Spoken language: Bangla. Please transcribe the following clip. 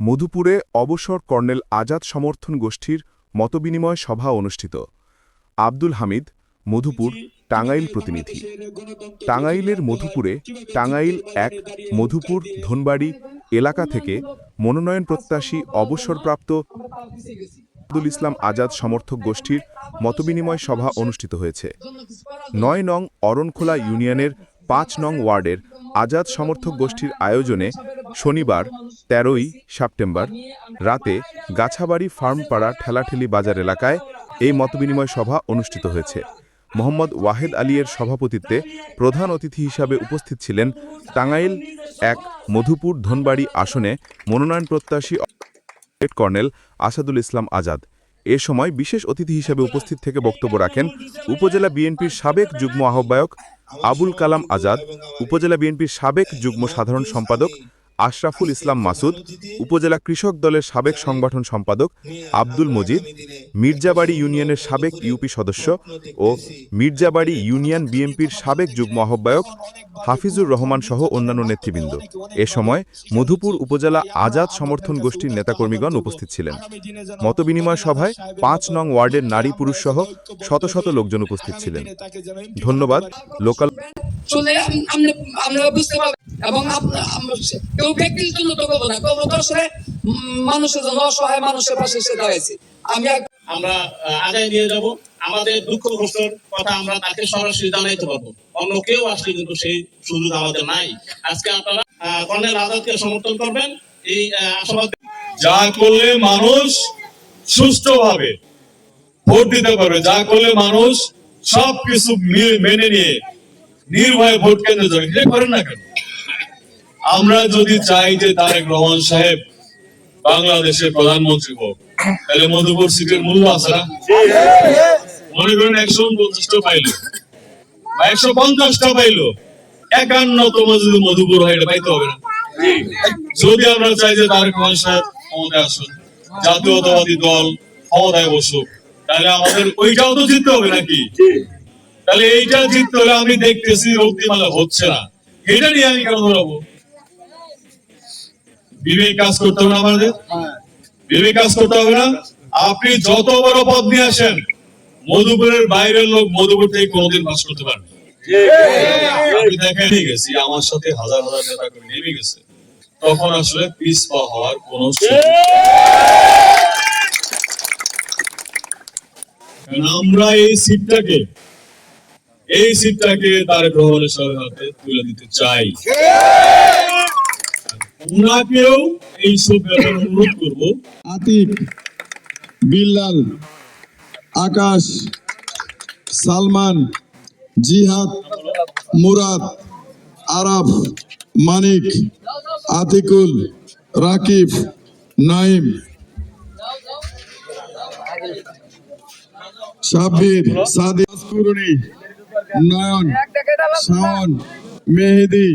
মধুপুরে অবসর কর্নেল আজাদ সমর্থন গোষ্ঠীর মতবিনিময় সভা অনুষ্ঠিত। আব্দুল হামিদ মধুপুর টাঙ্গাইল প্রতিনিধি। টাঙ্গাইলের মধুপুরে টাঙ্গাইল এক মধুপুর ধনবাড়ি এলাকা থেকে মনোনয়ন প্রত্যাশী অবসরপ্রাপ্ত আব্দুল ইসলাম আজাদ সমর্থক গোষ্ঠীর মতবিনিময় সভা অনুষ্ঠিত হয়েছে। নয় নং অরণখোলা ইউনিয়নের পাঁচ নং ওয়ার্ডের আজাদ সমর্থক গোষ্ঠীর আয়োজনে শনিবার, তেরোই সেপ্টেম্বর রাতে গাছাবাড়ি ফার্মপাড়া ঠেলাঠেলি বাজার এলাকায় এই মতবিনিময় সভা অনুষ্ঠিত হয়েছে। মোহাম্মদ ওয়াহেদ আলীর সভাপতিত্বে প্রধান অতিথি হিসাবে উপস্থিত ছিলেন টাঙ্গাইল এক মধুপুর ধনবাড়ি আসনে মনোনয়ন প্রত্যাশী কর্নেল আসাদুল ইসলাম আজাদ। এ সময় বিশেষ অতিথি হিসেবে উপস্থিত থেকে বক্তব্য রাখেন উপজেলা বিএনপির সাবেক যুগ্ম আহ্বায়ক আবুল কালাম আজাদ উপজেলা বিএনপির সাবেক যুগ্ম সাধারণ সম্পাদক আশরাফুল ইসলাম মাসুদ, উপজেলা কৃষক দলের সাবেক সংগঠন সম্পাদক আব্দুল মজিদ, মির্জাবাড়ি ইউনিয়নের সাবেক ইউপি সদস্য ও মির্জাবাড়ি ইউনিয়ন বিএনপির সাবেক যুগ্ম আহ্বায়ক হাফিজুর রহমান সহ অন্যান্য নেতৃবৃন্দ। এ সময় মধুপুর উপজেলা আজাদ সমর্থন গোষ্ঠীর নেতাকর্মীগণ উপস্থিত ছিলেন। মতবিনিময় সভায় পাঁচ নং ওয়ার্ডের নারী পুরুষ সহ শত শত লোকজন উপস্থিত ছিলেন। ধন্যবাদ। লোকাল আম- আমরা বুঝতে এবং কেউ ব্যক্তির জন্য তো করব না। করব তো আসলে মানুষের জন্য অসহায় মানুষের পাশে এসে দাঁড়াইছি। আমি আমরা আগায় নিয়ে যাব। আমাদের দুঃখ কষ্টর কথা আমরা তাকে সরাসরি জানাইতে পারব। অন্য কেউ আসলে কিন্তু সেই সুযোগ আমাদের নাই। আজকে আপনারা কর্নেল আজাদকে সমর্থন করবেন। এই আশাবাদ যা করলে মানুষ সুষ্ঠুভাবে ভোট দিতে পারবে। যা করলে মানুষ সবকিছু মেনে নিয়ে নির্ভয়ে ভোট কেন্দ্রে যাবে। করেন না কেন? আমরা যদি চাই যে তারেক রহমান সাহেব বাংলাদেশের প্রধানমন্ত্রী হোক, তাহলে মধুপুর সিটের মূল্য আছে না? মনে করেন একশো পঞ্চাশটা পাইলো বা একশো পঞ্চাশটা পাইলো। একান্নতম যদি মধুপুর হয়, এটা পাইতে হবে না। যদি আমরা চাই যে তারেক রহমান সাহেব ক্ষমতায় আসুন, জাতীয়তাবাদী দল ক্ষমতায় বসুক, তাহলে আমাদের ওইটাও তো জিততে হবে নাকি? তাহলে এইটা জিততে হলে আমি দেখতেছি রক্তিমালা হচ্ছে না। এটা নিয়ে আমি কেন ধরাবো? বিবেক কাজ করতে হবে না আমাদের। বিবেক কাজ করতে হবে না। আপনি যত বড় পদ নিয়ে আসেন, মধুপুরের বাইরের লোক মধুপুর থেকে কোনোদিন পাস করতে পারবে। আমি দেখে নিয়ে গেছি, আমার সাথে হাজার হাজার নেতা করে নেমে গেছে। তখন আসলে পিস পা হওয়ার কোন আমরা এই সিটটাকে এই সিটটাকে তারেক রহমানের সবার হাতে তুলে দিতে চাই। উনাকেও এই সব ব্যাপারে অনুরোধ করব। আতিক, বিল্লাল, আকাশ, সালমান, জিহাদ, মুরাদ, আরাফ, মানিক, আতিকুল, রাকিব, নাইম, সাব্বির, সাদিক নয়ন, শাওন, মেহেদি